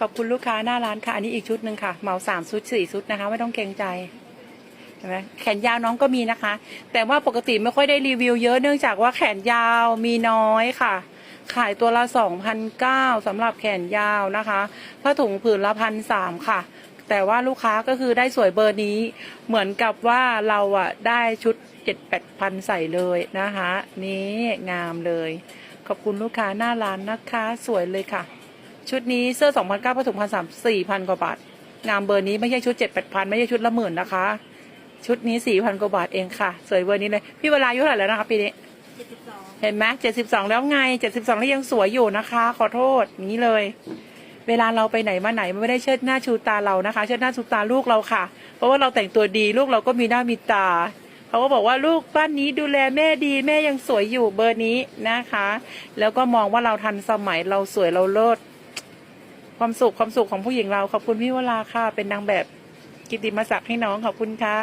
ขอบคุณลูกค้าหน้าร้านค่ะ อันนี้อีกชุดหนึ่งค่ะ เหมาสามชุดสี่ชุดนะคะ ไม่ต้องเกรงใจเห็นไหมแขนยาวน้องก็มีนะคะ แต่ว่าปกติไม่ค่อยได้รีวิวเยอะเนื่องจากว่าแขนยาวมีน้อยค่ะ ขายตัวละสองพันเก้าสำหรับแขนยาวนะคะผ้าถุงผืนละพันสามค่ะ แต่ว่าลูกค้าก็คือได้สวยเบอร์นี้ เหมือนกับว่าเราอะได้ชุดเจ็ดแปดพันใส่เลยนะคะ นี้งามเลย ขอบคุณลูกค้าหน้าร้านนะคะ สวยเลยค่ะ ชุดนี้เสื้อ2 0 0 9ผ้าถุงพันสามสี่พันกว่าบาท งามเบอร์นี้ไม่ใช่ชุดเจ็ดแปดพันไม่ใช่ชุดละหมื่นนะคะ ชุดนี้สี่พันกว่าบาทเองค่ะ สวยเบอร์นี้เลย พี่เวลาอายุเท่าไหร่แล้วนะคะปีนี้เห็นไหมเจ็ดสิบสองแล้วไงเจ็ดสิบสองแล้วยังสวยอยู่นะคะ ขอโทษอย่างนี้เลย เวลาเราไปไหนมาไหนมันไม่ได้เชิดหน้าชูตาเรานะคะ เชิดหน้าชูตาลูกเราค่ะ เพราะว่าเราแต่งตัวดีลูกเราก็มีหน้ามีตาเขาก็บอกว่าลูกบ้านนี้ดูแลแม่ดีแม่ยังสวยอยู่เบอร์นี้นะคะ แล้วก็มองว่าเราทันสมัยเราสวยเราเลิศ ความสุขความสุขของผู้หญิงเราขอบคุณพี่วราค่ะ เป็นนางแบบกิตติมศักดิ์ให้น้องขอบคุณค่ะ